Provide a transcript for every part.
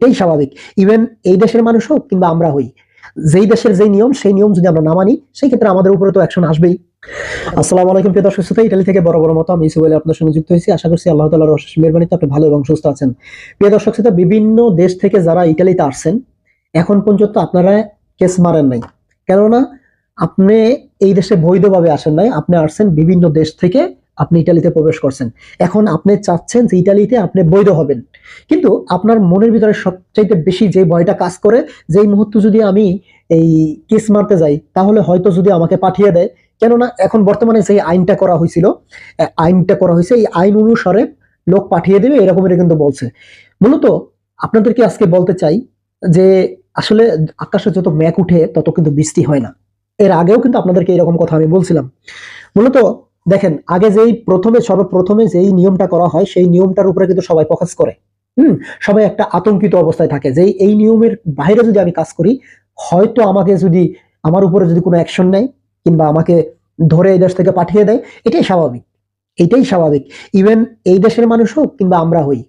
এটাই স্বাভাবিক। ইভেন এই দেশের মানুষ হোক কিংবা আমরা হই, যেই দেশের যেই নিয়ম, সেই নিয়ম যদি আমরা না মানি, সেই ক্ষেত্রে আমাদের উপরে তো অ্যাকশন আসবেই। আসসালামু আলাইকুম, প্রিয় দর্শক শ্রোতা। ইটালি থেকে বড় বড় মতো আমি ইসুফ আলী আপনার সঙ্গে যুক্ত হয়েছি। আশা করছি আল্লাহ তালার অশেষ মেহরবানিতে আপনি ভালো এবং সুস্থ আছেন। প্রিয় দর্শক শ্রোতা, বিভিন্ন দেশ থেকে যারা ইটালিতে আসছেন, এখন পর্যন্ত আপনারা কেস মারেন নাই। কেননা, আপনি এই দেশে বৈধভাবে আসেন নাই। আপনি আসছেন বিভিন্ন দেশ থেকে আপনি ইটালিতে প্রবেশ করছেন। এখন আপনি চাচ্ছেন যে ইটালিতে আপনি বৈধ হবেন। কিন্তু আপনার মনের ভিতরে সবচাইতে বেশি যে ভয়টা কাজ করে, যেই মুহূর্তে যদি আমি এই কেস মারতে যাই, তাহলে হয়তো যদি আমাকে পাঠিয়ে দেয়। কেননা এখন বর্তমানে যে আইনটা করা হয়েছিল। আইনটা করা হয়েছে। এই আইন অনুসারে লোক পাঠিয়ে দেবে এরকমের কিন্তু বলছে। মূলত আপনাদেরকে আজকে বলতে চাই যে আসলে আকাশে যত ম্যাক উঠে, তত কিন্তু বৃষ্টি হয় না। এর আগেও কিন্তু আপনাদেরকে এরকম কথা আমি বলছিলাম। মূলত দেখেন, আগে যেই প্রথমে, সর্বপ্রথমে যেই নিয়মটা করা হয়, সেই নিয়মটার উপরে কিন্তু সবাই ফোকাস করে। হুম? সবাই একটা আতঙ্কিত অবস্থায় থাকে যে এই নিয়মের বাইরে যদি আমি কাজ করি, হয়তো আমাকে যদি, আমার উপরে যদি কোনো অ্যাকশন নেয় কিংবা আমাকে ধরে এই দেশ থেকে পাঠিয়ে দেয়, এটাই স্বাভাবিক। এটাই স্বাভাবিক। ইভেন এই দেশের মানুষ হোক কিংবা আমরা হই,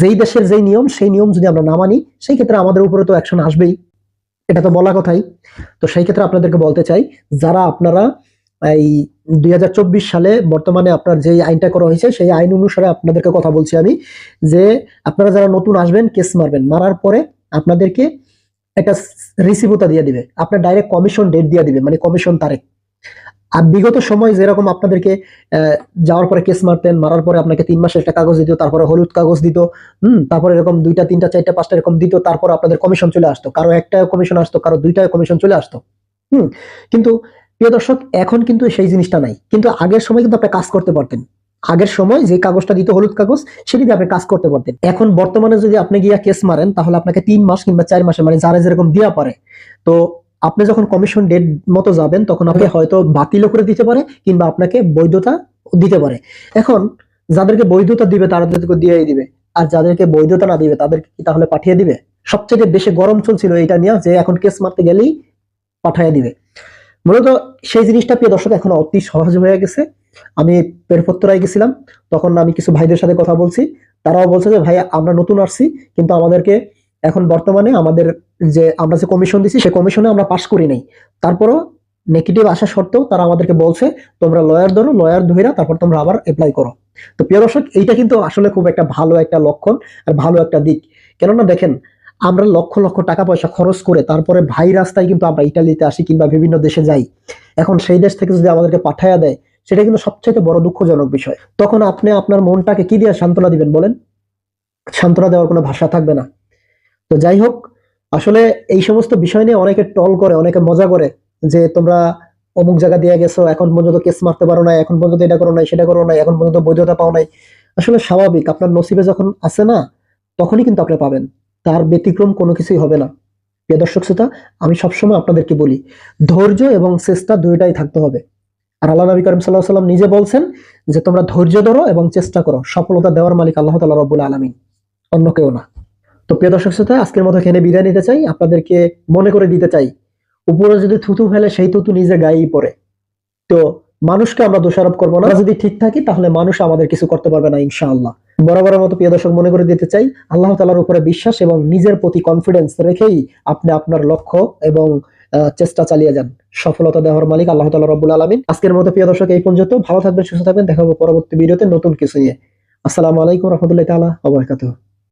যেই দেশের যেই নিয়ম, সেই নিয়ম যদি আমরা না মানি, সেই ক্ষেত্রে আমাদের উপরে তো অ্যাকশন আসবেই। এটা তো বলা কথাই। তো সেই ক্ষেত্রে আপনাদেরকে বলতে চাই, যারা আপনারা এই দুই হাজার চব্বিশ সালে বর্তমানে আপনার যে আইনটা করা হয়েছে, সেই আইন অনুসারে আপনাদেরকে কথা বলছি আমি, যে আপনারা যারা নতুন আসবেন, কেস মারবেন। মারার পরে আপনাদেরকে একটা রিসিভতা দিয়ে দিবে। আপনার ডাইরেক্ট কমিশন ডেট দিয়ে দিবে মানে কমিশন তারিখ। আর বিগত সময় যেরকম আপনাদেরকে যাওয়ার পরে কেস মারতেন, মারার পরে আপনাকে তিন মাসের একটা কাগজ দিত, তারপরে হলুদ কাগজ দিত, হুম, তারপরে এরকম দুইটা, তিনটা, চারটা, পাঁচটা এরকম দিত, তারপর আপনাদের কমিশন চলে আসতো। কারও একটা কমিশন আসতো, কারও দুইটা কমিশন চলে আসতো। হুম, কিন্তু প্রিয় দর্শক এখন কিন্তু সেই জিনিসটা নাই। কিন্তু আগের সময় কিন্তু আপনি কাজ করতে পারতেন। আগের সময় যে কাগজটা দিত হলুদ কাগজ সেটি দিয়ে আপনি কাজ করতে পারতেন। এখন বর্তমানে যদি আপনি গিয়া কেস মারেন তাহলে আপনাকে তিন মাস কিংবা চার মাসে মানে যারা যেরকম দেওয়া পারে তো আপনি যখন কমিশন ডেট মতো যাবেন তখন আপনাকে হয়তো বাতিলও করে দিতে পারে কিংবা আপনাকে বৈধতা দিতে পারে। এখন যাদেরকে বৈধতা দিবে তাদেরকে দিয়েই দিবে। আর যাদেরকে বৈধতা না দিবে তাদেরকে কি তাহলে পাঠিয়ে দিবে? সবচেয়ে বেশি গরম চলছিল এটা নিয়ে যে এখন কেস মারতে গেলেই পাঠিয়ে দিবে। মূলত সেই জিনিসটা প্রিয় দর্শক, এখন অতি সহজ হয়ে গেছে। আমি পেরপত্তরায় গেছিলাম, তখন আমি কিছু ভাইদের সাথে কথা বলছি। তারাও বলছে যে ভাই আমরা নতুন আসছি, কিন্তু আমাদেরকে এখন বর্তমানে আমাদের যে, আমরা যে কমিশন দিছি সেই কমিশনে আমরা পাশ করি নাই। তারপরও নেগেটিভ আসা সত্ত্বেও তারা আমাদেরকে বলছে, তোমরা লয়ার ধরো লয়ার ধইরা তারপর তোমরা আবার অ্যাপ্লাই করো। তো প্রিয় দর্শক, এইটা কিন্তু আসলে খুব একটা ভালো একটা লক্ষণ আর ভালো একটা দিক। কেননা দেখেন আমরা লক্ষ লক্ষ টাকা পয়সা খরচ করে তারপরে ভাই রাস্তায় কিন্তু আমরা ইটালিতে আসি কিংবা বিভিন্ন দেশে যাই। এখন সেই দেশ থেকে যদি আমাদেরকে পাঠায়া দেয়, সেটা কিন্তু সবচেয়ে বড় দুঃখজনক বিষয়। তখন আপনি আপনার মনটাকে কি দিয়ে সান্ত্বনা দিবেন বলেন? সান্ত্বনা দেওয়ার কোনো ভাষা থাকবে না। তো যাই হোক, আসলে এই সমস্ত বিষয় নিয়ে অনেকে টল করে, অনেকে মজা করে যে তোমরা অমুক জায়গা দিয়ে গেছো, এখন পর্যন্ত কেস মারতে পারো না এখন পর্যন্ত এটা করো নাই, সেটা করো নাই, এখন পর্যন্ত বৈধতা পাও নাই। আসলে স্বাভাবিক, আপনার নসিবে যখন আছে না, তখনই কিন্তু আপনি পাবেন। তার ব্যতিক্রম কোনো কিছুই হবে না। প্রিয় দর্শক শ্রোতা, আমি সবসময় আপনাদেরকে বলি, ধৈর্য এবং চেষ্টা দুইটাই থাকতে হবে। আর আল্লাহ নবী করিম সাল্লাহ সাল্লাম নিজে বলছেন যে, তোমরা ধৈর্য ধরো এবং চেষ্টা করো। সফলতা দেওয়ার মালিক আল্লাহ তালা রব্বুল আলমিন, অন্য কেউ না। তো প্রিয় দর্শক শ্রোতা, আজকের মতো এখানে বিদায় নিতে চাই। আপনাদেরকে মনে করে দিতে চাই, উপরে যদি থুতু ফেলে সেই থুতু নিজে গায়েই পড়ে। তো মানুষকে আমরা দোষারোপ করব না। যদি ঠিক থাকি, তাহলে মানুষ আমাদের কিছু করতে পারবে না, ইনশাআল্লাহ। বরাবরের মতো প্রিয় দর্শক, মনে করে দিতে চাই, আল্লাহ তালার উপরে বিশ্বাস এবং নিজের প্রতি কনফিডেন্স রেখেই আপনি আপনার লক্ষ্য এবং চেষ্টা চালিয়ে যান। সফলতা দেওয়ার মালিক আল্লাহ তালা রব্বুল আলমিন। আজকের মতো প্রিয় দর্শক, এই পর্যন্ত। ভালো থাকবেন, সুস্থ থাকবেন। দেখা হবে পরবর্তী ভিডিওতে নতুন কিছু নিয়ে। আসসালামু আলাইকুম রহমতুল্লাহ তালা আবরকাতুহ